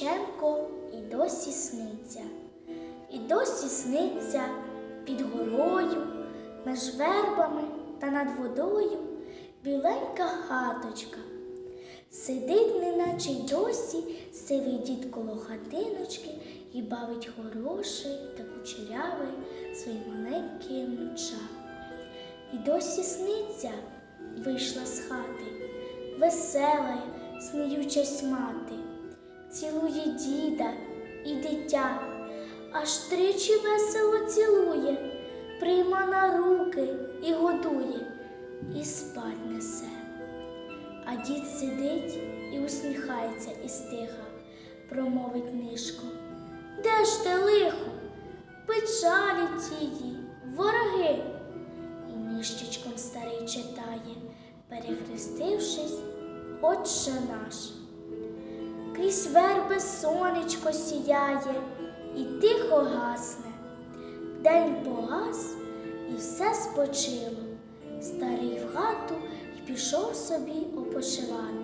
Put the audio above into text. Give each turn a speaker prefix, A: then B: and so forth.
A: Шевченко і досі сниться, і досі сниться під горою, меж вербами та над водою біленька хаточка. Сидить, неначе й досі, сивий дід коло хатиночки і бавить хороший та кучерявий свої маленькі внуча. І досі сниться, вийшла з хати, весела, сміючась мати, цілує діда і дитя, аж тричі весело цілує, прийма на руки і годує, і спать несе. А дід сидить і усміхається і стиха, промовить нишко. Де ж те лихо? Печалі тії, вороги. І нищечком старий читає, перехрестившись, Отче наш. Крізь верби сонечко сіяє і тихо гасне. День погас і все спочило. Старий в хату й пішов собі опочивати.